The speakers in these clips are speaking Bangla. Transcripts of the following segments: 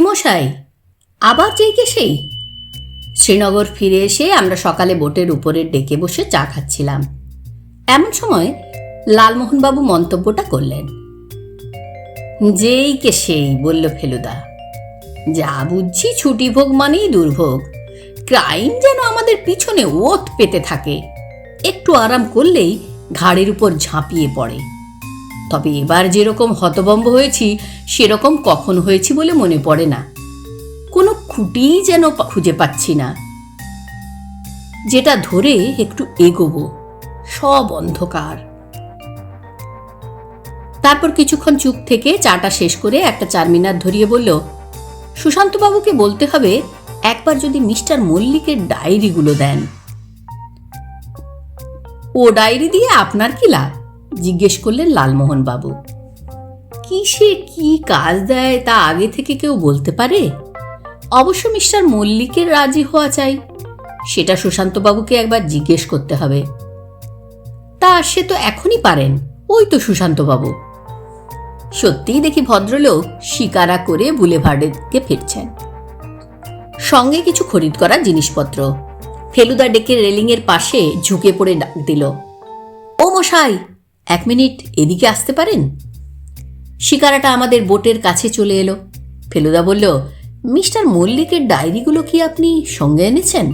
কিমশাই আবার যেই কে সেই? শ্রীনগর ফিরে এসে আমরা সকালে বোটের উপরে ডেকে বসে চা খাচ্ছিলাম। এমন সময় লালমোহনবাবু মন্তব্যটা করলেন। যেই কে সেই? বলল ফেলুদা। যা বুঝছি ছুটি ভোগ মানেই দুর্ভোগ। ক্রাইম যেন আমাদের পিছনে ওত পেতে থাকে। একটু আরাম করলেই ঘাড়ের উপর ঝাঁপিয়ে পড়ে। তবে এবার যেরকম হতবম্ব হয়েছি, সেরকম কখন হয়েছি বলে মনে পড়ে না। কোনো খুঁটিই যেন খুঁজে পাচ্ছি না। যেটা ধরে একটু এগোবো, সব অন্ধকার। তারপর কিছুক্ষণ চুপ থেকে চাটা শেষ করে একটা চারমিনার ধরিয়ে বলল, সুশান্তবাবুকে বলতে হবে, একবার যদি মিস্টার মল্লিকের ডায়েরিগুলো দেন। ও ডায়েরি দিয়ে আপনার কি লাভ? জিজ্ঞেস করলেন লালমোহন বাবু। কিসে কি কাজ দেয় তা আগে থেকে কেউ বলতে পারে? অবশ্য মিস্টার মল্লিকের রাজি হওয়া চাই। সেটা সুশান্তবাবুকে একবার জিজ্ঞেস করতে হবে। তা সে তো এখনই পারেন, ওই তো সুশান্তবাবু। সত্যিই দেখি ভদ্রলোক শিকারা করে বুলেভার্ডের দিকে ফিরছেন। সঙ্গে কিছু খরিদ করা জিনিসপত্র। ফেলুদা ডেকে রেলিংয়ের পাশে ঝুঁকে পড়ে ডাক দিল, ও মশাই এক মিনিট এদিকে আসতে পারেন? শিকারাটা আমাদের বোটের কাছে চলে এলো। ফেলুদা বলল, মিস্টার মল্লিকের ডায়েরিগুলো কি আপনি সঙ্গে এনেছেন?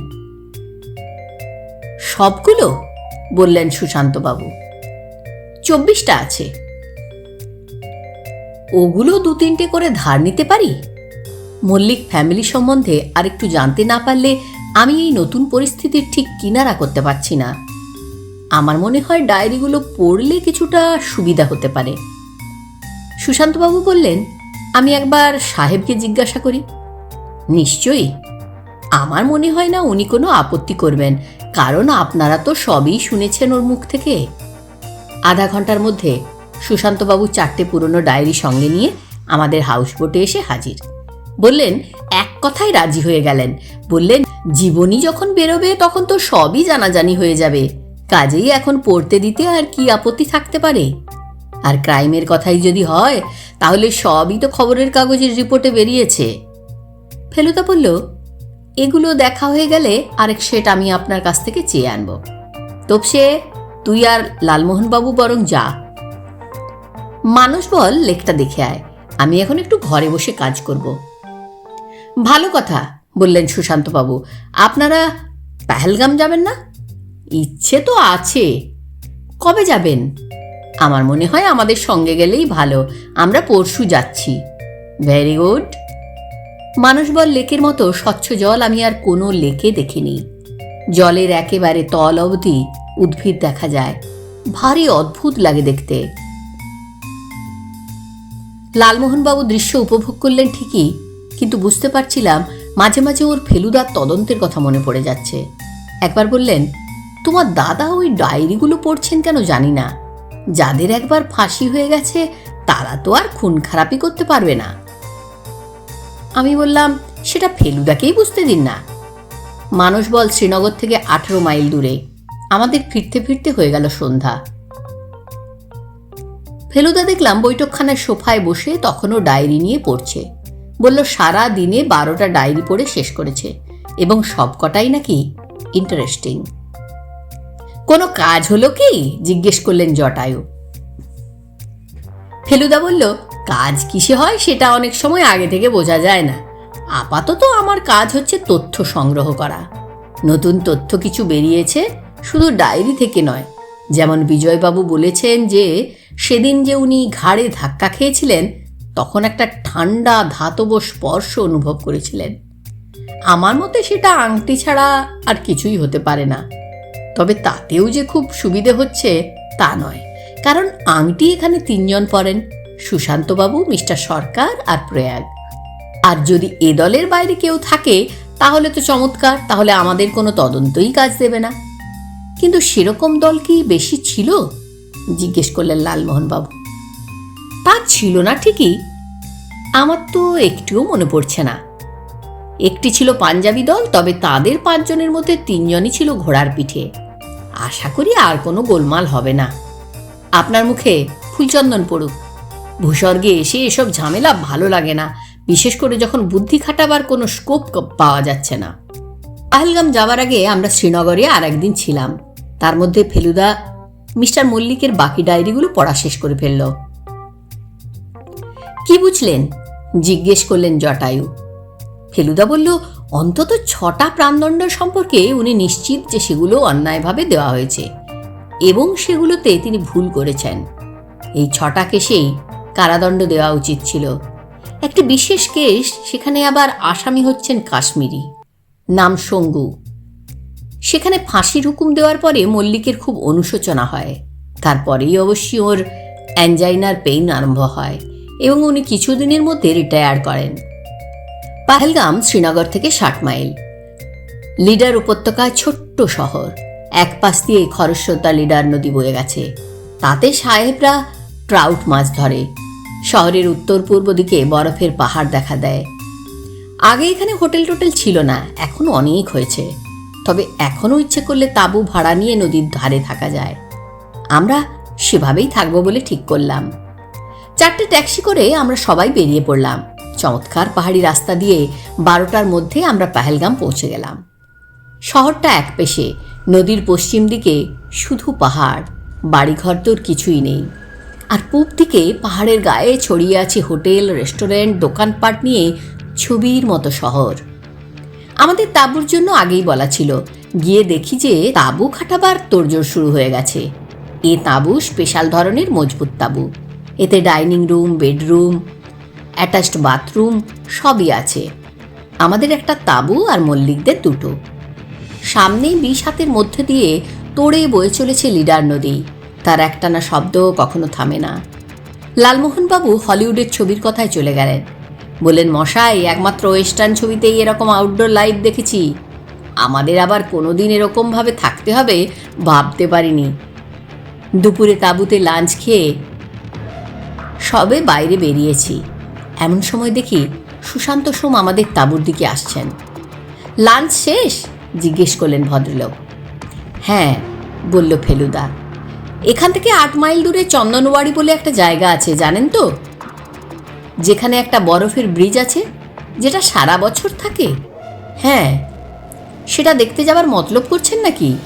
সবগুলো? বললেন সুশান্তবাবু। চব্বিশটা আছে। ওগুলো দু তিনটে করে ধার নিতে পারি? মল্লিক ফ্যামিলি সম্বন্ধে আরেকটু জানতে না পারলে আমি এই নতুন পরিস্থিতির ঠিক কিনারা করতে পারছি না। আমার মনে হয় ডায়েরিগুলো পড়লে কিছুটা সুবিধা হতে পারে। সুশান্তবাবু বললেন, আমি একবার সাহেবকে জিজ্ঞাসা করি। নিশ্চয়ই। আমার মনে হয় না উনি কোনো আপত্তি করবেন, কারণ আপনারা তো সবই শুনেছেন ওর মুখ থেকে। আধা ঘণ্টার মধ্যে সুশান্তবাবু চারটে পুরনো ডায়েরি সঙ্গে নিয়ে আমাদের হাউসবোটে এসে হাজির। বললেন, এক কথায় রাজি হয়ে গেলেন। বললেন, জীবনী যখন বেরোবে তখন তো সবই জানাজানি হয়ে যাবে। কাজেই এখন পড়তে দিতে আর কি আপত্তি থাকতে পারে? আর ক্রাইমের কথাই যদি হয়, তাহলে সবই তো খবরের কাগজের রিপোর্টে বেরিয়েছে। ফেলুদা বলল, এগুলো দেখা হয়ে গেলে আরেক সেট আমি আপনার কাছ থেকে চেয়ে আনব। তপসে, তুই আর লালমোহনবাবু বরং যা। মানুষ বল লেখটা দেখে আয়, আমি এখন একটু ঘরে বসে কাজ করব। ভালো কথা, বললেন সুশান্তবাবু, আপনারা পেহেলগাম যাবেন না? ইচ্ছে তো আছে। কবে যাবেন? আমার মনে হয় আমাদের সঙ্গে গেলেই ভালো। আমরা পরশু যাচ্ছি। ভেরি গুড মানুষবল লেকের মতো স্বচ্ছ জল আমি আর কোনো লেকে দেখিনি। জলের একেবারে তল অবধি উদ্ভিদ দেখা যায়। ভারী অদ্ভুত লাগে দেখতে। লালমোহনবাবু দৃশ্য উপভোগ করলেন ঠিকই, কিন্তু বুঝতে পারছিলাম মাঝে মাঝে ওর ফেলুদার তদন্তের কথা মনে পড়ে যাচ্ছে। একবার বললেন তোমার দাদা ওই ডায়েরিগুলো পড়ছেন কেন জানি না। যাদের একবার ফাঁসি হয়ে গেছে, তারা তো আর খুন খারাপি করতে পারবে না। আমি বললাম, সেটা ফেলুদাকেই বুঝতে দিন না। মানুষ বল শ্রীনগর থেকে আঠেরো মাইল দূরে। আমাদের ফিরতে ফিরতে হয়ে গেল সন্ধ্যা। ফেলুদা দেখলাম বৈঠকখানার সোফায় বসে তখনও ডায়েরি নিয়ে পড়ছে। বলল, সারা দিনে বারোটা ডায়েরি পড়ে শেষ করেছে এবং সবকটাই নাকি ইন্টারেস্টিং কোনো কাজ হলো কি? জিজ্ঞেস করলেন জটায়ু। ফেলুদা বলল, কাজ কিসে হয় সেটা অনেক সময় আগে থেকে বোঝা যায় না। আপাতত আমার কাজ হচ্ছে তথ্য সংগ্রহ করা। নতুন তথ্য কিছু বেরিয়েছে, শুধু ডায়েরি থেকে নয়। যেমন বিজয়বাবু বলেছেন যে, সেদিন যে উনি ঘাড়ে ধাক্কা খেয়েছিলেন, তখন একটা ঠান্ডা ধাতব স্পর্শ অনুভব করেছিলেন। আমার মতে সেটা আংটি ছাড়া আর কিছুই হতে পারে না। তবে তাতেও যে খুব সুবিধে হচ্ছে তা নয়। কারণ আংটি এখানে তিনজন পড়েন সুশান্তবাবু, মিস্টার সরকার আর প্রয়াগ। আর যদি এ দলের বাইরে কেউ থাকে, তাহলে তো চমৎকার, তাহলে আমাদের কোনো তদন্তই কাজ দেবে না। কিন্তু সেরকম দল কি বেশি ছিল? জিজ্ঞেস করলেন লালমোহনবাবু। তা ছিল না ঠিকই। আমার তো একটুও মনে পড়ছে না। একটি ছিল পাঞ্জাবি দল, তবে তাদের পাঁচজনের মধ্যে তিনজনই ছিল ঘোড়ার পিঠে। আশা করি আর কোনো গোলমাল হবে না। আপনার মুখে ফুলচন্দন পড়ুক। ভূস্বর্গে এসে এসব ঝামেলা ভালো লাগে না। বিশেষ করে যখন বুদ্ধি খাটাবার কোনো স্কোপ পাওয়া যাচ্ছে না। পাহেলগাম যাওয়ার আগে আমরা শ্রীনগরে আর একদিন ছিলাম। তার মধ্যে ফেলুদা মিস্টার মল্লিকের বাকি ডায়েরিগুলো পড়া শেষ করে ফেলল। কি বুঝলেন? জিজ্ঞেস করলেন জটায়ু। ফেলুদা বলল অন্তত ছটা প্রাণদণ্ড সম্পর্কে উনি নিশ্চিত যে সেগুলো অন্যায়ভাবে দেওয়া হয়েছে। এবং সেগুলোতে তিনি ভুল করেছেন। এই ছটা কেসেই কারাদণ্ড দেওয়া উচিত ছিল। একটি বিশেষ কেস, সেখানে আবার আসামি হচ্ছেন কাশ্মীরি। নাম সঙ্গু সেখানে ফাঁসির হুকুম দেওয়ার পরে মল্লিকের খুব অনুশোচনা হয়। তারপরেই অবশ্যই ওর অ্যাঞ্জাইনার পেইন আরম্ভ হয় এবং উনি কিছুদিনের মধ্যে রিটায়ার করেন। পাহেলগাম শ্রীনগর থেকে ষাট মাইল। লিডার উপত্যকায় ছোট্ট শহর। এক পাশ দিয়ে খরস্রোতা লিডার নদী বয়ে গেছে। তাতে সাহেবরা ট্রাউট মাছ ধরে। শহরের উত্তর পূর্ব দিকে বরফের পাহাড় দেখা দেয়। আগে এখানে হোটেল টোটেল ছিল না, এখন অনেক হয়েছে। তবে এখনও ইচ্ছে করলে তাঁবু ভাড়া নিয়ে নদীর ধারে থাকা যায়। আমরা সেভাবেই থাকব বলে ঠিক করলাম। চারটে ট্যাক্সি করে আমরা সবাই বেরিয়ে পড়লাম। চমৎকার পাহাড়ি রাস্তা দিয়ে বারোটার মধ্যে আমরা পাহেলগাম পৌঁছে গেলাম। শহরটা এক পেশে নদীর পশ্চিম দিকে শুধু পাহাড়, বাড়িঘর তোর কিছুই নেই। আর পূব দিকে পাহাড়ের গায়ে ছড়িয়ে আছে হোটেল, রেস্টুরেন্ট, দোকানপাট নিয়ে ছবির মতো শহর। আমাদের তাঁবুর জন্য আগেই বলা ছিল, গিয়ে দেখি যে তাঁবু খাটাবার তোড়জোড় শুরু হয়ে গেছে। এ তাঁবু স্পেশাল ধরনের মজবুত তাঁবু। এতে dining room, bedroom attached bathroom সবই আছে। আমাদের একটা তাঁবু আর মল্লিকদের দুটো। সামনেই বিশ হাতের মধ্যে দিয়ে তোড়ে বয়ে চলেছে লিডার নদী। তার একটানা শব্দ কখনো থামে না। লালমোহনবাবু হলিউডের ছবির কথায় চলে গেলেন। বললেন, মশাই, একমাত্র ওয়েস্টার্ন ছবিতেই এরকম আউটডোর লাইভ দেখেছি। আমাদের আবার কোনো দিন এরকমভাবে থাকতে হবে, ভাবতে পারিনি। দুপুরে তাঁবুতে লাঞ্চ খেয়ে সবে বাইরে বেরিয়েছি। এমন সময় দেখি সুশান্ত সোম আমাদের তাঁবুর দিকে আসছেন। লাঞ্চ শেষ? জিজ্ঞেস করলেন ভদ্রলোক। হ্যাঁ বলল ফেলুদা। এখান থেকে আট মাইল দূরে চন্দনওয়াড়ি বলে একটা জায়গা আছে, জানেন তো? যেখানে একটা বরফের ব্রিজ আছে, যেটা সারা বছর থাকে। হ্যাঁ। সেটা দেখতে যাবার মতলব করছেন নাকি?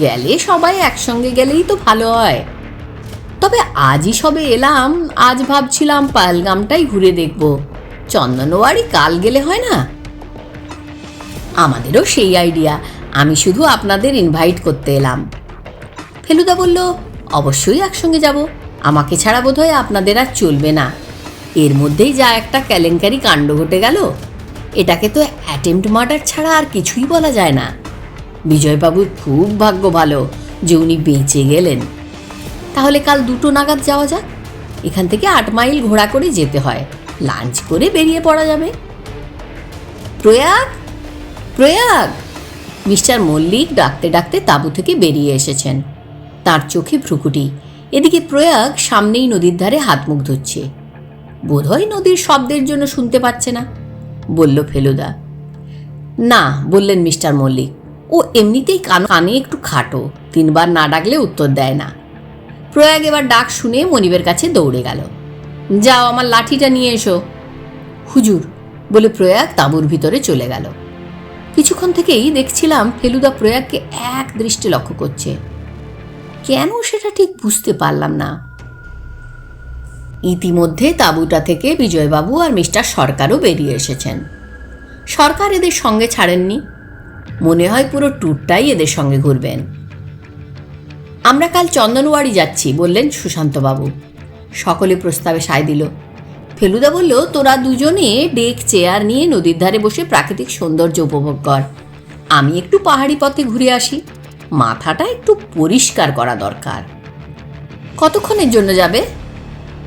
গেলে সবাই একসঙ্গে গেলেই তো ভালো হয়। তবে আজই সবে এলাম, আজ ভাবছিলাম পালগামটাই ঘুরে দেখব। চন্দনওয়ারি কাল গেলে হয় না? আমাদেরও সেই আইডিয়া আমি শুধু আপনাদের ইনভাইট করতে এলাম। ফেলুদা বলল, অবশ্যই একসঙ্গে যাব। আমাকে ছাড়া বোধহয় আপনাদের আর চলবে না। এর মধ্যেই যা একটা কেলেঙ্কারি কাণ্ড ঘটে গেল। এটাকে তো অ্যাটেম্পট মার্ডার ছাড়া আর কিছুই বলা যায় না। বিজয়বাবুর খুব ভাগ্য ভালো যে উনি বেঁচে গেলেন। তাহলে কাল দুটো নাগাদ যাওয়া যাক। এখান থেকে আট মাইল ঘোড়া করে যেতে হয়। লাঞ্চ করে বেরিয়ে পড়া যাবে। প্রয়াগ! প্রয়াগ! মিস্টার মল্লিক ডাকতে ডাকতে তাঁবু থেকে বেরিয়ে এসেছেন। তার চোখে ভ্রুকুটি। এদিকে প্রয়াগ সামনেই নদীর ধারে হাত মুখ ধুচ্ছে। বোধহয় নদীর শব্দের জন্য শুনতে পাচ্ছে না, বলল ফেলুদা। না, বললেন মিস্টার মল্লিক। ও এমনিতেই কান, কানে একটু খাটো। তিনবার না ডাকলে উত্তর দেয় না। প্রয়াগ এবার ডাক শুনে মনিবের কাছে দৌড়ে গেল। যাও, আমার লাঠিটা নিয়ে এসো। হুজুর, বলে প্রয়াগ তাঁবুর ভিতরে চলে গেল। কিছুক্ষণ থেকেই দেখছিলাম ফেলুদা প্রয়াগকে এক দৃষ্টি লক্ষ্য করছে। কেন সেটা ঠিক বুঝতে পারলাম না। ইতিমধ্যে তাঁবুটা থেকে বিজয়বাবু আর মিস্টার সরকারও বেরিয়ে এসেছেন। সরকার এদের সঙ্গে ছাড়েননি। মনে হয় পুরো ট্যুরটাই এদের সঙ্গে ঘুরবেন। আমরা কাল চন্দনওয়াড়ি যাচ্ছি, বললেন সুশান্তবাবু। সকলে প্রস্তাবে সায় দিল। ফেলুদা বলল, তোরা দুজনে ডেক, চেয়ার নিয়ে নদীর ধারে বসে প্রাকৃতিক সৌন্দর্য উপভোগ কর। আমি একটু পাহাড়ি পথে ঘুরে আসি। মাথাটা একটু পরিষ্কার করা দরকার। কতক্ষণের জন্য যাবে?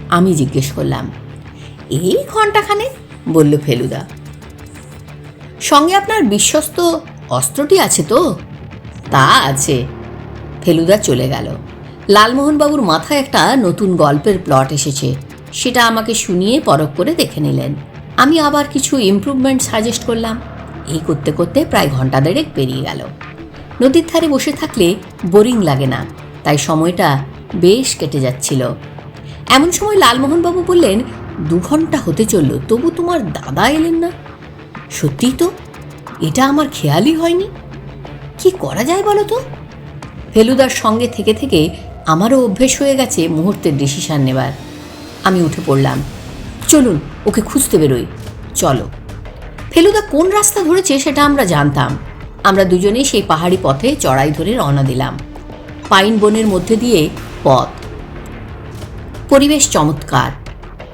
আমি জিজ্ঞেস করলাম। এই ঘন্টাখানে বলল ফেলুদা। সঙ্গে আপনার বিশ্বস্ত অস্ত্রটি আছে তো? তা আছে। ফেলুদা চলে গেল। লালমোহনবাবুর মাথায় একটা নতুন গল্পের প্লট এসেছে। সেটা আমাকে শুনিয়ে পরখ করে দেখে নিলেন। আমি আবার কিছু ইমপ্রুভমেন্ট সাজেস্ট করলাম। এই করতে করতে প্রায় ঘণ্টা দেড়েক পেরিয়ে গেল। নদীর ধারে বসে থাকলে বোরিং লাগে না, তাই সময়টা বেশ কেটে যাচ্ছিল। এমন সময় লালমোহনবাবু বললেন, দু ঘণ্টা হতে চলল, তবু তোমার দাদা এলেন না? সত্যিই তো, এটা আমার খেয়ালই হয়নি। কি করা যায় বলো তো? ফেলুদার সঙ্গে থেকে থেকে আমারও অভ্যেস হয়ে গেছে মুহূর্তের ডিসিশান নেবার। আমি উঠে পড়লাম। চলুন, ওকে খুঁজতে বেরোই। চলো। ফেলুদা কোন রাস্তা ধরেছে সেটা আমরা জানতাম। আমরা দুজনেই সেই পাহাড়ি পথে চড়াই ধরে রওনা দিলাম। পাইন বনের মধ্যে দিয়ে পথ। পরিবেশ চমৎকার।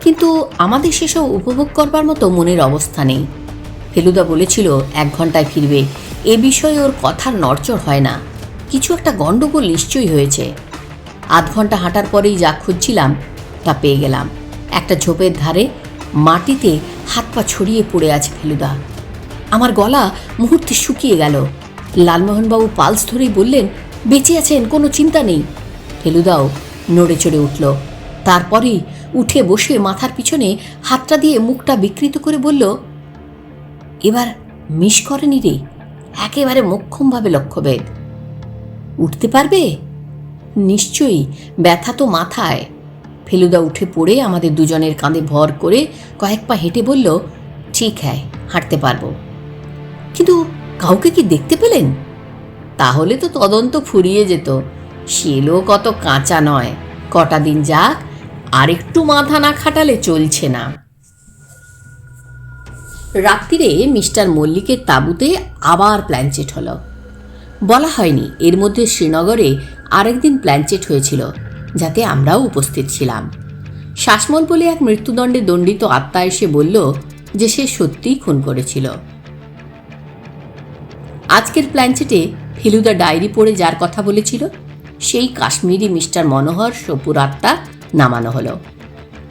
কিন্তু আমাদের সেসব উপভোগ করবার মতো মনের অবস্থা নেই। ফেলুদা বলেছিল, এক ঘন্টায় ফিরবে। এ বিষয়ে ওর কথার নড়চড় হয় না। কিছু একটা গণ্ডগোল নিশ্চয়ই হয়েছে। আধ ঘণ্টা হাঁটার পরেই যা খুঁজছিলাম, তা পেয়ে গেলাম। একটা ঝোপের ধারে মাটিতে হাত পা ছড়িয়ে পড়ে আছে ফেলুদা। আমার গলা মুহূর্তে শুকিয়ে গেল। লালমোহনবাবু পালস ধরেই বললেন, বেঁচে আছেন, কোনো চিন্তা নেই। ফেলুদাও নড়ে চড়ে উঠল। তারপরেই উঠে বসে মাথার পিছনে হাতটা দিয়ে মুখটা বিকৃত করে বলল, এবার মিস করেনি রে? একেবারে মোক্ষমভাবে লক্ষ্যভেদ। উঠতে পারবে? নিশ্চয়ই, ব্যথা তো মাথায়। ফেলুদা উঠে পড়ে আমাদের দুজনের কাঁধে ভর করে কয়েক পা হেঁটে বলল, ঠিক হ্যাঁ হাঁটতে পারব। কিন্তু কাউকে কি দেখতে পেলেন? তাহলে তো তদন্ত ফুরিয়ে যেত। শিলও কত কাঁচা নয়। কটা দিন যাক, আর একটু মাথা না খাটালে চলছে না। রাত্রিরে মিস্টার মল্লিকের তাঁবুতে আবার প্ল্যানচেট হলো। বলা হয়নি। এর মধ্যে শ্রীনগরে আরেকদিন প্ল্যানচেট হয়েছিল, যাতে আমরাও উপস্থিত ছিলাম। শ্বাসমল বলে এক মৃত্যুদণ্ডে দণ্ডিত আত্মা এসে বলল যে সে সত্যিই খুন করেছিল। আজকের প্ল্যানচেটে ফেলুদা ডায়েরি পড়ে যার কথা বলেছিল, সেই কাশ্মীরি মিস্টার মনোহর সপুর আত্মা নামানো হলো।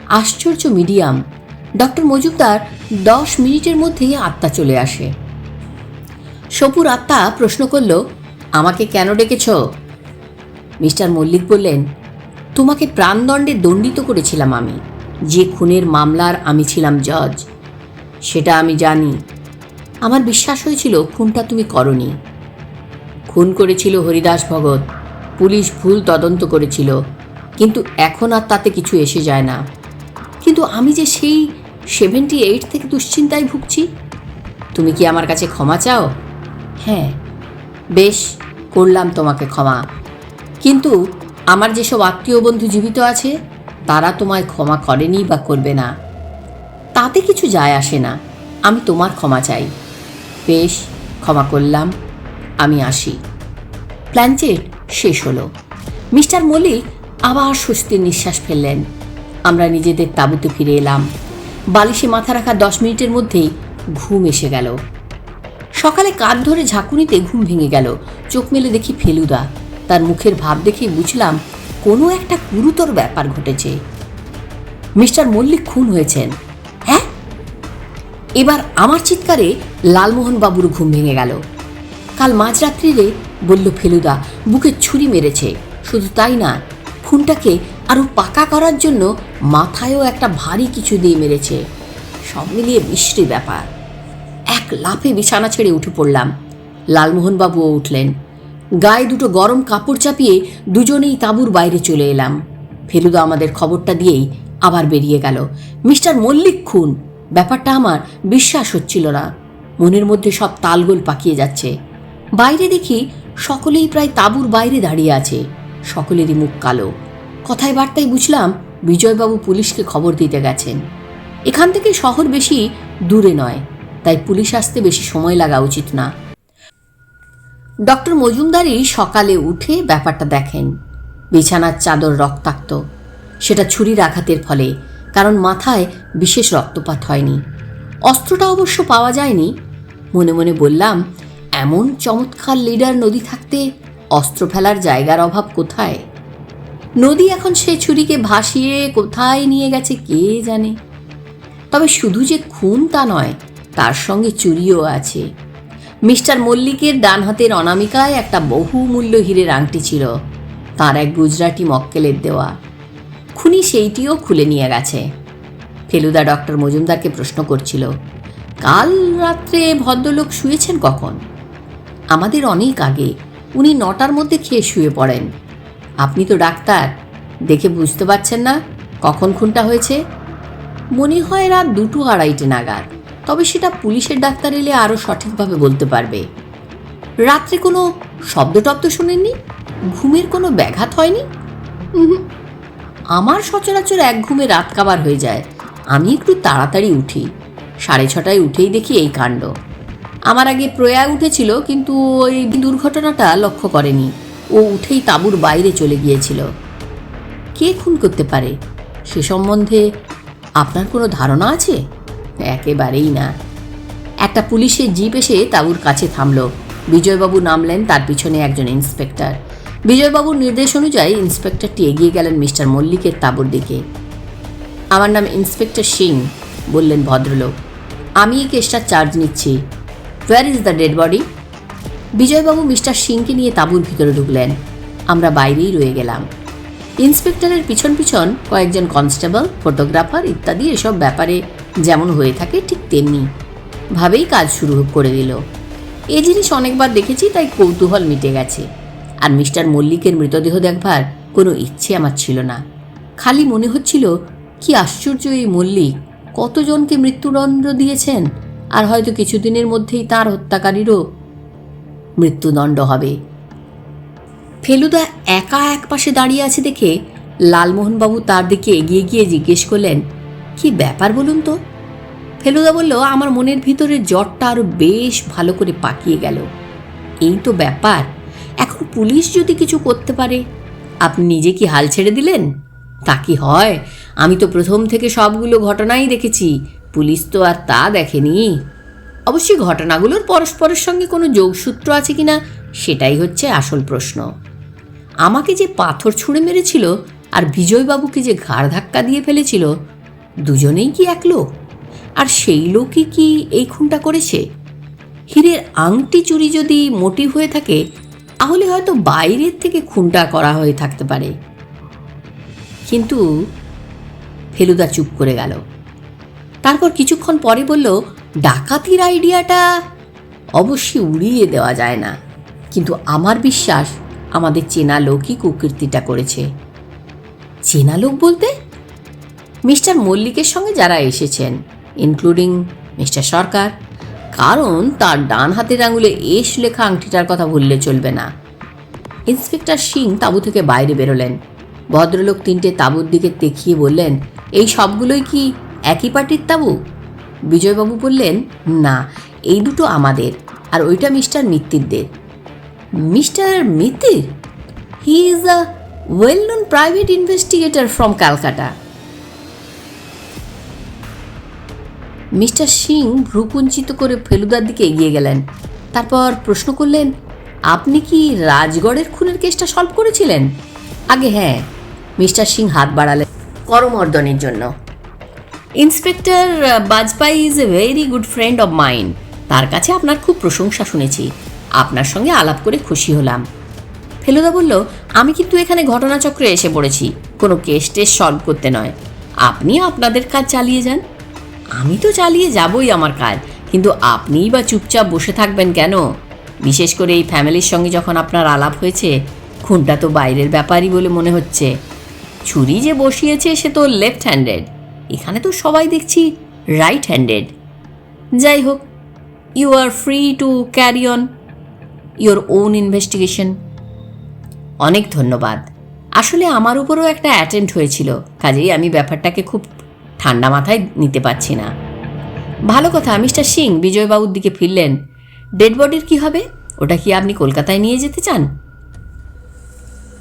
আশ্চর্য মিডিয়াম। ডক্টর মজুমদার দশ মিনিটের মধ্যেই আত্মা চলে আসে। সপুর আত্মা প্রশ্ন করল আমাকে কেন ডেকেছ? মিস্টার মল্লিক বললেন, তোমাকে প্রাণদণ্ডে দণ্ডিত করেছিলাম আমি। যে খুনের মামলার আমি ছিলাম জজ সেটা আমি জানি। আমার বিশ্বাস হয়েছিল, খুনটা তুমি করনি। খুন করেছিল হরিদাস ভগত পুলিশ ভুল তদন্ত করেছিল, কিন্তু এখন আর তাতে কিছু এসে যায় না। কিন্তু আমি যে সেই সেভেন্টি এইট থেকে দুশ্চিন্তায় ভুগছি, তুমি কি আমার কাছে ক্ষমা চাও? হ্যাঁ বেশ, করলাম তোমাকে ক্ষমা। কিন্তু আমার যেসব আত্মীয় বন্ধু জীবিত আছে, তারা তোমায় ক্ষমা করেনি বা করবে না। তাতে কিছু যায় আসে না। আমি তোমার ক্ষমা চাই। বেশ, ক্ষমা করলাম। আমি আসি। প্ল্যানচেট শেষ হলো। মিস্টার মল্লিক আবার স্বস্তির নিঃশ্বাস ফেললেন। আমরা নিজেদের তাঁবুতে ফিরে এলাম। বালিশে মাথা রাখা দশ মিনিটের মধ্যেই ঘুম এসে গেল। সকালে কাঁধ ধরে ঝাঁকুনিতে ঘুম ভেঙে গেল। চোখ মেলে দেখি ফেলুদা। তার মুখের ভাব দেখে বুঝলাম কোনো একটা গুরুতর ব্যাপার ঘটেছে। মিস্টার মল্লিক খুন হয়েছেন। হ্যাঁ? এবার আমার চিৎকারে লালমোহন বাবুর ঘুম ভেঙে গেল। কাল মাঝরাত্রিরে বলল ফেলুদা, বুকে ছুরি মেরেছে। শুধু তাই না, খুনটাকে আরও পাকা করার জন্য মাথায়ও একটা ভারী কিছু দিয়ে মেরেছে। সব মিলিয়ে বিশ্রী ব্যাপার। এক লাফে বিছানা ছেড়ে উঠে পড়লাম। লালমোহনবাবুও উঠলেন। গায়ে দুটো গরম কাপড় চাপিয়ে দুজনেই তাঁবুর বাইরে চলে এলাম। ফেলুদা আমাদের খবরটা দিয়েই আবার বেরিয়ে গেল। মিস্টার মল্লিক খুন। ব্যাপারটা আমার বিশ্বাস হচ্ছিল না। মনের মধ্যে সব তালগোল পাকিয়ে যাচ্ছে। বাইরে দেখি সকলেই প্রায় তাঁবুর বাইরে দাঁড়িয়ে আছে। সকলেরই মুখ কালো। কথায় বার্তায় বুঝলাম বিজয়বাবু পুলিশকে খবর দিতে গেছেন। এখান থেকে শহর বেশি দূরে নয়। তাই পুলিশ আসতে বেশি সময় লাগা উচিত না। ডক্টর মজুমদারই সকালে উঠে ব্যাপারটা দেখেন। বিছানার চাদর রক্তাক্ত। সেটা ছুরির আঘাতের ফলে, কারণ মাথায় বিশেষ রক্তপাত হয়নি। অস্ত্রটা অবশ্য পাওয়া যায়নি। মনে মনে বললাম, এমন চমৎকার লিডার নদী থাকতে অস্ত্র ফেলার জায়গার অভাব কোথায়? নদী এখন সে ছুরিকে ভাসিয়ে কোথায় নিয়ে গেছে কে জানে? তবে শুধু যে খুন তা নয় তার সঙ্গে চুরিও আছে। মিস্টার মল্লিকের ডান হাতের অনামিকায় একটা বহুমূল্য হীরের আংটি ছিল, তার এক গুজরাটি মক্কেলের দেওয়া। খুনি সেইটিও খুলে নিয়ে গেছে। ফেলুদা ডক্টর মজুমদারকে প্রশ্ন করছিল, কাল রাত্রে ভদ্রলোক শুয়েছেন কখন? আমাদের অনেক আগে। উনি নটার মধ্যে খেয়ে শুয়ে পড়েন। আপনি তো ডাক্তার। দেখে বুঝতে পারছেন না কখন খুনটা হয়েছে? মনে হয় রাত দুটো আড়াইটে নাগাদ। তবে সেটা পুলিশের ডাক্তার এলে আরও সঠিকভাবে বলতে পারবে। রাত্রে কোনো শব্দ টব্দ শোনেননি? ঘুমের কোনো ব্যাঘাত হয়নি। আমার সচরাচর এক ঘুমে রাত কাবার হয়ে যায়। আমি একটু তাড়াতাড়ি উঠি। সাড়ে ছটায় উঠেই দেখি এই কাণ্ড। আমার আগে প্রয়াগ উঠেছিল, কিন্তু ওই দুর্ঘটনাটা লক্ষ্য করেনি। ও উঠেই তাঁবুর বাইরে চলে গিয়েছিল। কে খুন করতে পারে? সে সম্বন্ধে আপনার কোনো ধারণা আছে? একেবারেই না। একটা পুলিশের জিপ এসে তাঁবুর কাছে থামলো। বিজয়বাবু নামলেন তার পিছনে একজন ইন্সপেক্টর। বিজয়বাবুর নির্দেশ অনুযায়ী ইন্সপেক্টরটি এগিয়ে গেলেন মিস্টার মল্লিকের তাঁবুর দিকে। আমার নাম ইন্সপেক্টর সিং, বললেন ভদ্রলোক। আমি এই কেসটার চার্জ নিচ্ছি। Where is the dead body বিজয়বাবু mister সিংকে নিয়ে তাঁবুর ভিতরে ঢুকলেন। আমরা বাইরেই রয়ে গেলাম। ইন্সপেক্টরের পিছন পিছন কয়েকজন কনস্টেবল, ফটোগ্রাফার ইত্যাদি এসব ব্যাপারে যেমন হয়ে থাকে ঠিক তেমনি। ভাবেই কাজ শুরু করে দিল। এ জিনিস অনেকবার দেখেছি, তাই কৌতূহল মিটে গেছে। আর মিস্টার মল্লিকের মৃতদেহ দেখবার কোনো ইচ্ছে আমার ছিল না। খালি মনে হচ্ছিল, কি আশ্চর্য এই মল্লিক, কতজনকে মৃত্যুদণ্ড দিয়েছেন, আর হয়তো কিছুদিনের মধ্যেই তার হত্যাকারীরও মৃত্যুদণ্ড হবে। ফেলুদা একা এক পাশে দাঁড়িয়ে আছে দেখে লালমোহনবাবু তার দিকে এগিয়ে গিয়ে জিজ্ঞেস করলেন কি ব্যাপার বলুন তো? ফেলুদা বলল, আমার মনের ভিতরে জ্বরটা আরও বেশ ভালো করে পাকিয়ে গেল। এই তো ব্যাপার। এখন পুলিশ যদি কিছু করতে পারে, আপনি নিজে কি হাল ছেড়ে দিলেন? তা কি হয়? আমি তো প্রথম থেকে সবগুলো ঘটনাই দেখেছি। পুলিশ তো আর তা দেখেনি। অবশ্যই ঘটনাগুলোর পরস্পরের সঙ্গে কোনো যোগসূত্র আছে কিনা, সেটাই হচ্ছে আসল প্রশ্ন। আমাকে যে পাথর ছুঁড়ে মেরেছিল আর বিজয়বাবুকে যে ঘাড় ধাক্কা দিয়ে ফেলেছিল দুজনেই কি এক লোক? আর সেই লোকই কি এই খুনটা করেছে? হীরের আংটি চুরি যদি মোটিভ হয়ে থাকে, তাহলে হয়তো বাইরের থেকে খুনটা করা হয়ে থাকতে পারে। কিন্তু ফেলুদা চুপ করে গেল। তারপর কিছুক্ষণ পরে বলল, ডাকাতির আইডিয়াটা অবশ্যই উড়িয়ে দেওয়া যায় না। কিন্তু আমার বিশ্বাস, আমাদের চেনা লোকই কুকীর্তিটা করেছে। চেনা লোক বলতে মিস্টার মল্লিকের সঙ্গে যারা এসেছেন ইনক্লুডিং মিস্টার সরকার, কারণ তার ডান হাতের আঙুলে এস লেখা আংটিটার কথা ভুললে চলবে না। ইন্সপেক্টর সিং তাঁবু থেকে বাইরে বেরোলেন। ভদ্রলোক তিনটে তাঁবুর দিকে দেখিয়ে বললেন, এই সবগুলোই কি একই পার্টির তাঁবু? বিজয়বাবু বললেন, না, এই দুটো আমাদের, আর ওইটা mister মিত্তিরদের mister Mitter he is a well known private investigator from Calcutta mister Singh ভ্রুকুঞ্চিত করে ফেলুদার দিকে এগিয়ে গেলেন। তারপর প্রশ্ন করলেন, আপনি কি রাজগড়ের খুনের কেসটা সলভ করেছিলেন? আগে হ্যাঁ মিস্টার সিং হাত বাড়ালেন করমর্দনের জন্য। Inspector Bajpai is a very good friend of mine তার কাছে আপনার খুব প্রশংসা শুনেছি। আপনার সঙ্গে আলাপ করে খুশি হলাম। ফেলুদা বলল, আমি কিন্তু এখানে ঘটনাচক্রে এসে পড়েছি। কোনো কেস টেস সলভ করতে নয়। আপনি আপনাদের কাজ চালিয়ে যান। আমি তো চালিয়ে যাবই আমার কাজ, কিন্তু আপনিই বা চুপচাপ বসে থাকবেন কেন? বিশেষ করে এই ফ্যামিলির সঙ্গে যখন আপনার আলাপ হয়েছে, খুনটা তো বাইরের ব্যাপারই বলে মনে হচ্ছে। ছুরি যে বসিয়েছে সে তো লেফট হ্যান্ডেড এখানে তো সবাই দেখছি রাইট হ্যান্ডেড যাই হোক you are free to carry on your own investigation অনেক ধন্যবাদ। আসলে আমার উপরও একটা অ্যাটেন্ড হয়েছিল, কাজেই আমি ব্যাপারটাকে খুব ঠান্ডা মাথায় নিতে পারছি না। ভালো কথা, মিস্টার সিং বিজয়বাবুর দিকে ফিরলেন। ডেড বডির কি হবে? ওটা কি আপনি কলকাতায় নিয়ে যেতে চান?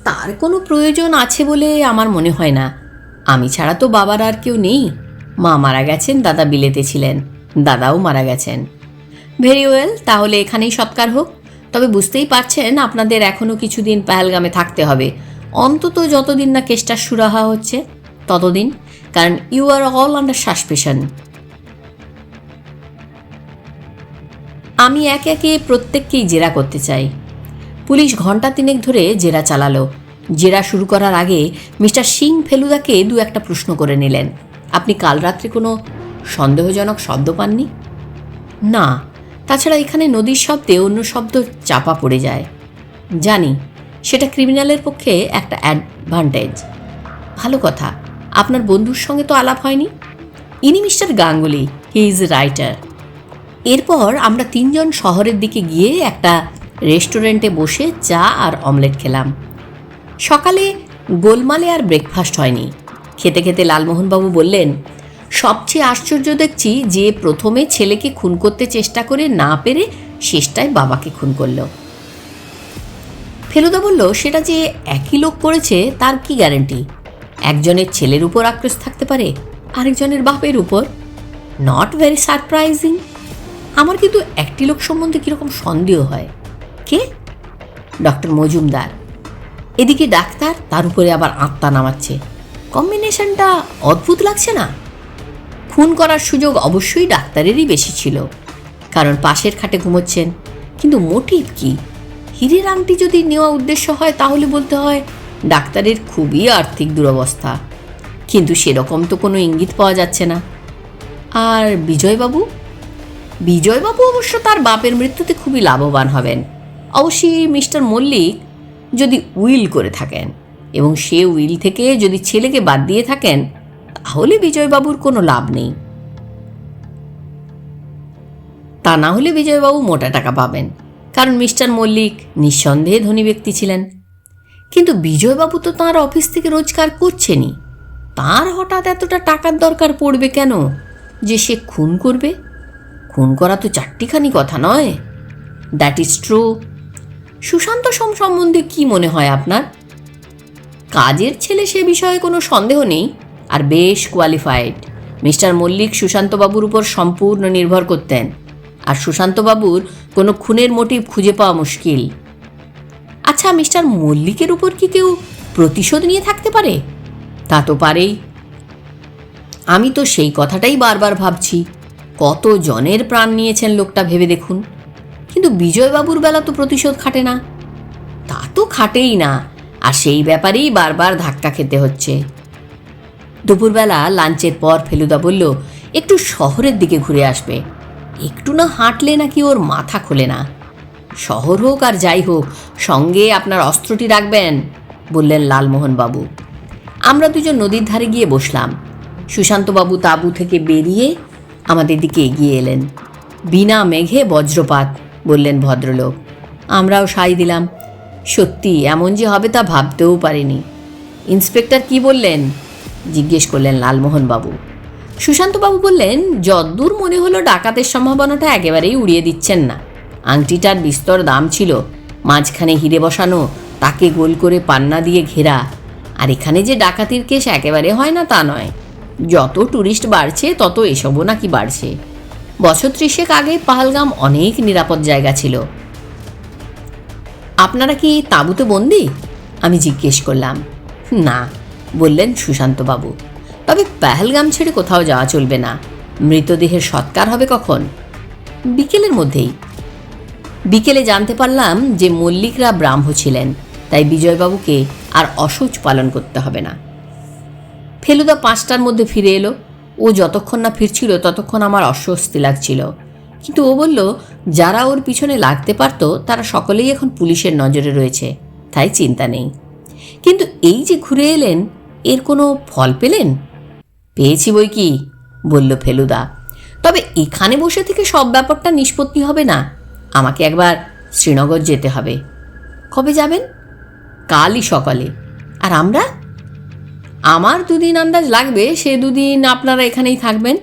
তার কোনো প্রয়োজন আছে বলে আমার মনে হয় না। আমি ছাড়া তো বাবার আর কেউ নেই। মা মারা গেছেন, দাদা বিলেতে ছিলেন, দাদাও মারা গেছেন। ভেরি ওয়েল, তাহলে এখানেই সৎকার হোক। তবে বুঝতেই পারছেন, আপনাদের এখনও কিছুদিন পেহেলগামে থাকতে হবে। অন্তত যতদিন না কেসটা সুরাহা হচ্ছে, ততদিন কারণ you are all under suspicion আমি একে একে প্রত্যেককেই জেরা করতে চাই। পুলিশ ঘণ্টা তিনেক ধরে জেরা চালালো। জেরা শুরু করার আগে মিস্টার সিং ফেলুদাকে দু একটা প্রশ্ন করে নিলেন। আপনি কাল রাত্রে কোনো সন্দেহজনক শব্দ পাননি? না। তাছাড়া এখানে নদীর শব্দে অন্য শব্দ চাপা পড়ে যায়। জানি, সেটা ক্রিমিনালের পক্ষে একটা অ্যাডভান্টেজ ভালো কথা। আপনার বন্ধুর সঙ্গে তো আলাপ হয়নি? ইনি mister Ganguly he is writer এরপর আমরা তিনজন শহরের দিকে গিয়ে একটা রেস্টুরেন্টে বসে চা আর অমলেট খেলাম। সকালে গোলমালে আর ব্রেকফাস্ট হয়নি। খেতে খেতে লালমোহনবাবু বললেন, সবচেয়ে আশ্চর্য দেখছি যে প্রথমে ছেলেকে খুন করতে চেষ্টা করে না পেরে শেষটায় বাবাকে খুন করল। ফেলুদা বলল, সেটা যে একই লোক করেছে তার কি গ্যারান্টি একজনের ছেলের উপর আক্রোশ থাকতে পারে, আরেকজনের বাপের উপর। নট ভেরি সারপ্রাইজিং আমার কিন্তু একটি লোক সম্বন্ধে কীরকম সন্দেহ হয়। কে? ডক্টর মজুমদার। এদিকে ডাক্তার তার উপরে আবার আত্মা নামাচ্ছে। কম্বিনেশনটা অদ্ভুত লাগছে না? খুন করার সুযোগ অবশ্যই ডাক্তারেরই বেশি ছিল। কারণ পাশের খাটে ঘুমোচ্ছেন। কিন্তু মোটিভ কি? হীরের আংটি যদি নেওয়া উদ্দেশ্য হয়, তাহলে বলতে হয় ডাক্তারের খুবই আর্থিক দুরবস্থা। কিন্তু সেরকম তো কোনো ইঙ্গিত পাওয়া যাচ্ছে না। আর বিজয়বাবু? বিজয়বাবু অবশ্য তার বাপের মৃত্যুতে খুবই লাভবান হবেন। অবশ্যই মিস্টার মল্লিক যদি উইল করে থাকেন এবং সে উইল থেকে যদি ছেলেকে বাদ দিয়ে থাকেন, তাহলে বিজয়বাবুর কোনো লাভ নেই। তা না হলে বিজয়বাবু মোটা টাকা পাবেন, কারণ মিস্টার মল্লিক নিঃসন্দেহে ধনী ব্যক্তি ছিলেন। কিন্তু বিজয়বাবু তো তাঁর অফিস থেকে রোজগার করছেনই। তার হঠাৎ এতটা টাকার দরকার পড়বে কেন? যে সে খুন করবে? খুন করা তো চারটিখানি কথা নয়। That is true Sushanta Som সম্বন্ধে কি মনে হয় আপনার? কাজের ছেলে সে বিষয়ে কোনো সন্দেহ নেই আর বেশ কোয়ালিফাইড মিস্টার মল্লিক সুশান্তবাবুর উপর সম্পূর্ণ নির্ভর করতেন। আর সুশান্তবাবুর কোনো খুনের মোটিভ খুঁজে পাওয়া মুশকিল। আচ্ছা মিস্টার মল্লিকের উপর কি কেউ প্রতিশোধ নিয়ে থাকতে পারে? তা তো পারেই। আমি তো সেই কথাটাই বারবার ভাবছি। কত জনের প্রাণ নিয়েছেন লোকটা ভেবে দেখুন। কিন্তু বিজয়বাবুর বেলা তো প্রতিশোধ খাটে না। তা তো খাটেই না। আর সেই ব্যাপারেই বারবার ধাক্কা খেতে হচ্ছে। দুপুরবেলা লাঞ্চের পর ফেলুদা বলল, একটু শহরের দিকে ঘুরে আসবে। একটু না হাঁটলে নাকি ওর মাথা খোলে না। শহর হোক আর যাই হোক, সঙ্গে আপনার অস্ত্রটি রাখবেন, বললেন লালমোহনবাবু। আমরা দুজন নদীর ধারে গিয়ে বসলাম। সুশান্তবাবু তাঁবু থেকে বেরিয়ে আমাদের দিকে এগিয়ে এলেন। বিনা মেঘে বজ্রপাত, বললেন ভদ্রলোক। আমরাও সাই দিলাম। সত্যি, এমন যে হবে তা ভাবতেও পারিনি। ইন্সপেক্টর কি বললেন? জিজ্ঞেস করলেন লালমোহনবাবু। সুশান্তবাবু বললেন, যদ্দূর মনে হলো ডাকাতের সম্ভাবনাটা একেবারেই উড়িয়ে দিচ্ছেন না। আংটিটার বিস্তর দাম ছিল। মাঝখানে হিরে বসানো, তাকে গোল করে পান্না দিয়ে ঘেরা। আর এখানে যে ডাকাতির কেস একেবারে হয় না তা নয়। যত ট্যুরিস্ট বাড়ছে, তত এসবও নাকি বাড়ছে। বছর ত্রিশেক আগে পাহালগাম অনেক নিরাপদ জায়গা ছিল। আপনারা কি তাঁবুতে বন্দি? আমি জিজ্ঞেস করলাম। না, বললেন সুশান্তবাবু। তবে পেহেলগাম ছেড়ে কোথাও যাওয়া চলবে না। মৃতদেহের সৎকার হবে কখন? বিকেলের মধ্যেই। বিকেলে জানতে পারলাম যে মল্লিকরা ব্রাহ্ম ছিলেন, তাই বিজয়বাবুকে আর অসৌচ পালন করতে হবে না। ফেলুদা পাঁচটার মধ্যে ফিরে এলো। ও যতক্ষণ না ফিরছিল, ততক্ষণ আমার অস্বস্তি লাগছিল। কিন্তু ও বলল, যারা ওর পিছনে লাগতে পারত, তারা সকলেই এখন পুলিশের নজরে রয়েছে, তাই চিন্তা নেই। কিন্তু এই যে ঘুরে এলেন, এর কোনো ফল পেলেন? পেয়েছি বই কি? বলল ফেলুদা। তবে এখানে বসে থেকে সব ব্যাপারটা নিষ্পত্তি হবে না। আমাকে একবার শ্রীনগর যেতে হবে। কবে যাবেন? কালই সকালে। আর আমরা? আমার দুদিন আন্দাজ লাগবে, সে দুদিন আপনারা এখানেই থাকবেন।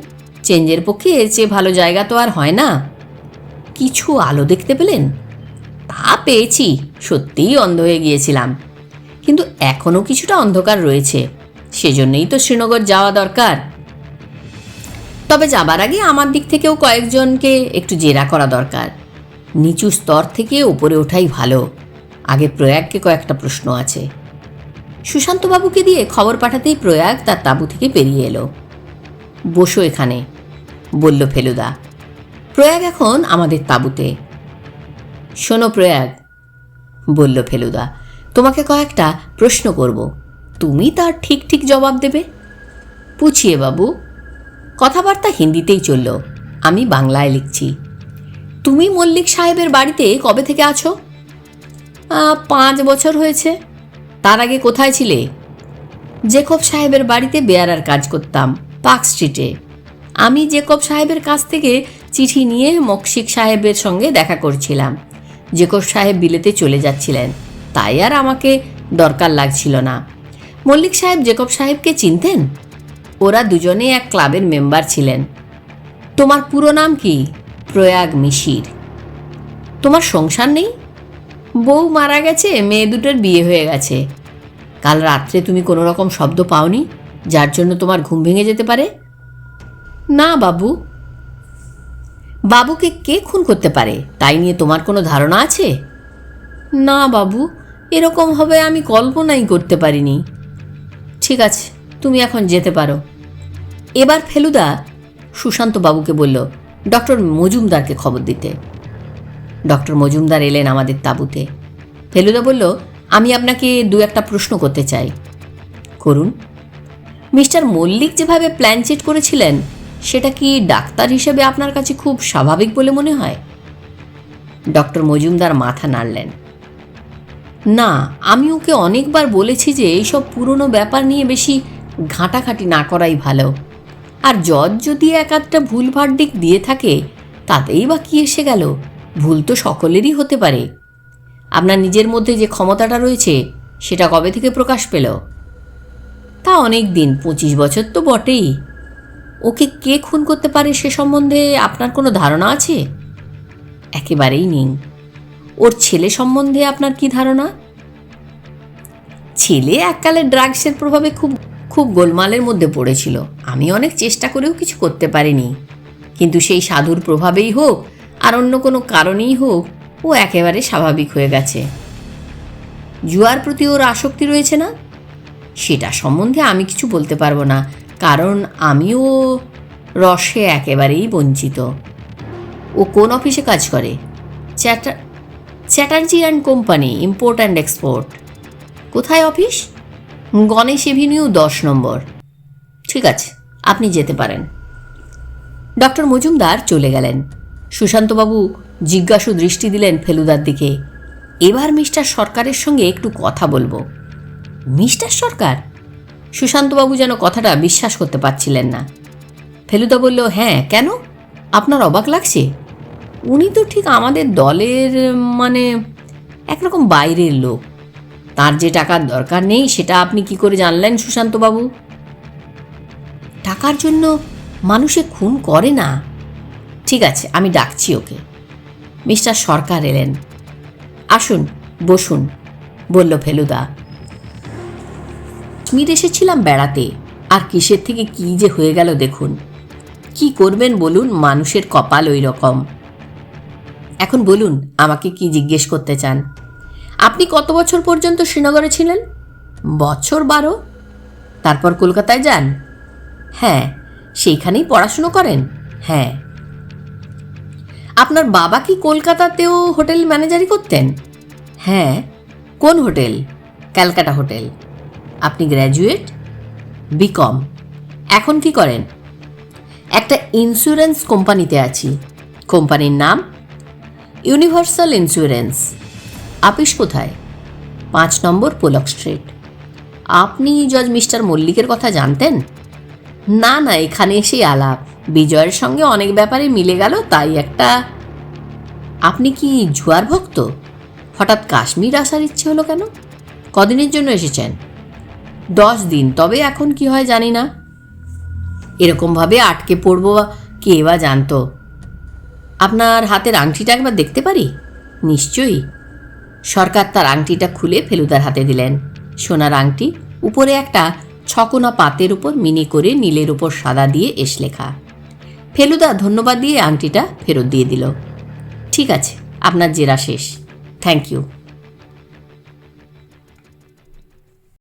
চেঞ্জের পক্ষে এর চেয়ে ভালো জায়গা তো আর হয় না। কিছু আলো দেখতে পেলেন? তা পেয়েছি, সত্যিই অন্ধ হয়ে গিয়েছিলাম। কিন্তু এখনও কিছুটা অন্ধকার রয়েছে, সেজন্যই তো শ্রীনগর যাওয়া দরকার। তবে যাবার আগে আমার দিক থেকেও কয়েকজনকে একটু জেরা করা দরকার। নিচু স্তর থেকে উপরে ওঠাই ভালো। আগে প্রয়াগকে কয়েকটা প্রশ্ন আছে। সুশান্তবাবুকে দিয়ে খবর পাঠাতেই প্রয়াগ তার তাঁবু থেকে বেরিয়ে এলো। বসো এখানে, বলল ফেলুদা। প্রয়াগ এখন আমাদের তাঁবুতে। শোনো প্রয়াগ, বলল ফেলুদা, তোমাকে কয়েকটা প্রশ্ন করব। তুমি তার ঠিক ঠিক জবাব দেবে? পুছিয়ে বাবু। কথাবার্তা হিন্দিতেই চলল। আমি বাংলায় লিখছি। তুমি মল্লিক সাহেবের বাড়িতে কবে থেকে আছো? পাঁচ বছর হয়েছে। তার আগে কোথায় ছিলে? জেকব সাহেবের বাড়িতে বেয়ারার কাজ করতাম, পার্ক স্ট্রিটে। আমি জেকব সাহেবের কাছ থেকে চিঠি নিয়ে মকশিক সাহেবের সঙ্গে দেখা করছিলাম। জেকব সাহেব বিলেতে চলে যাচ্ছিলেন। তাই আর আমাকে দরকার লাগছিল না। মল্লিক সাহেব জেকব সাহেবকে চিনতেন? ওরা দুজনে এক ক্লাবের মেম্বার ছিলেন। তোমার পুরো নাম কি? প্রয়াগ মিশির। তোমার সংসার নেই? বউ মারা গেছে, মেয়ে দুটোর বিয়ে হয়ে গেছে। কাল রাত্রে তুমি কোনো রকম শব্দ পাওনি, যার জন্য তোমার ঘুম ভেঙে যেতে পারে? না, বাবু। বাবুকে কে খুন করতে পারে? তাই নিয়ে তোমার কোনো ধারণা আছে? না, বাবু। এরকম হবে আমি কল্পনাই করতে পারিনি। ঠিক আছে, তুমি এখন যেতে পারো। এবার ফেলুদা সুশান্ত বাবুকে বলল ডক্টর মজুমদারকে খবর দিতে। ডক্টর মজুমদার এলেন আমাদের তাঁবুতে। ফেলুদা বলল, আমি আপনাকে দু একটা প্রশ্ন করতে চাই। করুন। মিস্টার মল্লিক যেভাবে প্ল্যান চেট করেছিলেন, সেটা কি ডাক্তার হিসেবে আপনার কাছে খুব স্বাভাবিক বলে মনে হয়? ডক্টর মজুমদার মাথা নাড়লেন। না, আমি ওকে অনেকবার বলেছি যে এইসব পুরনো ব্যাপার নিয়ে বেশি ঘাঁটাঘাঁটি না করাই ভালো। আর জজ যদি এক আধটা ভুল ভার্ডিক দিয়ে থাকে, তাতেই বা কি এসে গেল? ভুল তো সকলেরই হতে পারে। আপনার নিজের মধ্যে যে ক্ষমতাটা রয়েছে, সেটা কবে থেকে প্রকাশ পেল? তা অনেক দিন, পঁচিশ বছর তো বটেই। ওকে কে খুন করতে পারে সে সম্বন্ধে আপনার কোনো ধারণা আছে? একেবারেই নেই। ওর ছেলে সম্বন্ধে আপনার কি ধারণা? ছেলে এককালে ড্রাগসের প্রভাবে খুব খুব গোলমালের মধ্যে পড়েছিল। আমি অনেক চেষ্টা করেও কিছু করতে পারিনি। কিন্তু সেই সাধুর প্রভাবেই হোক, আর অন্য কোনো কারণেই হোক, ও একেবারে স্বাভাবিক হয়ে গেছে। জুয়ার প্রতি ওর আসক্তি রয়েছে না? সেটা সম্বন্ধে আমি কিছু বলতে পারব না, কারণ আমিও রসে একেবারেই বঞ্চিত। ও কোন অফিসে কাজ করে? Chatter, Chatterjee and company, import and export. কোথায় অফিস? গণেশ এভিনিউ দশ নম্বর। ঠিক আছে, আপনি যেতে পারেন। ডক্টর মজুমদার চলে গেলেন। সুশান্তবাবু জিজ্ঞাসু দৃষ্টি দিলেন ফেলুদার দিকে। এবার মিস্টার সরকারের সঙ্গে একটু কথা বলব। মিস্টার সরকার? সুশান্তবাবু যেন কথাটা বিশ্বাস করতে পারছিলেন না। ফেলুদা বলল হ্যাঁ কেন? আপনার অবাক লাগছে? উনি তো ঠিক আমাদের দলের মানে একরকম বাইরের লোক। তার যে টাকার দরকার নেই, সেটা আপনি কি করে জানলেন সুশান্তবাবু? টাকার জন্য মানুষে খুন করে না। ঠিক আছে, আমি ডাকছি ওকে। মিস্টার সরকার এলেন। আসুন, বসুন, বলল ফেলুদা। কাশ্মীর এসেছিলাম বেড়াতে। আর কিসের থেকে কি যে হয়ে গেল দেখুন। কি করবেন বলুন, মানুষের কপাল ওই রকম এখন বলুন, আমাকে কি জিজ্ঞেস করতে চান? আপনি কত বছর পর্যন্ত শ্রীনগরে ছিলেন? বছর বারো। তারপর কলকাতায় যান? হ্যাঁ সেইখানেই পড়াশুনো করেন? হ্যাঁ। আপনার বাবা কি কলকাতাতেও হোটেল ম্যানেজারই করতেন? হ্যাঁ। কোন হোটেল? Calcutta hotel. আপনি গ্র্যাজুয়েট? B Com. এখন কি করেন? একটা ইন্স্যুরেন্স কোম্পানিতে আছি। কোম্পানির নাম ইউনিভার্সাল ইন্স্যুরেন্স। আপিস কোথায়? পাঁচ নম্বর পোলক স্ট্রিট। আপনি জজ মিস্টার মল্লিকের কথা জানতেন? না না, এখানে এসেই আলাপ। বিজয়ের সঙ্গে অনেক ব্যাপারে মিলে গেল, তাই একটা আপনি কি জুয়ার ভক্ত? হঠাৎ কাশ্মীর আসার ইচ্ছে হলো কেন? কদিনের জন্য এসেছেন? দশ দিন, তবে এখন কি হয় জানি না। এরকমভাবে আটকে পড়ব কে বা জানতো। আপনার হাতের আংটিটা একবার দেখতে পারি? নিশ্চয়ই। সরকার তার আংটিটা খুলে ফেলুদার হাতে দিলেন। সোনার আংটি উপরে একটা ছকোনা পাতের উপর মিনি করে নীলের উপর সাদা দিয়ে এস লেখা। ফেলুদা ধন্যবাদ দিয়ে আংটিটা ফেরত দিয়ে দিল। ঠিক আছে, আপনার জেরা শেষ। Thank you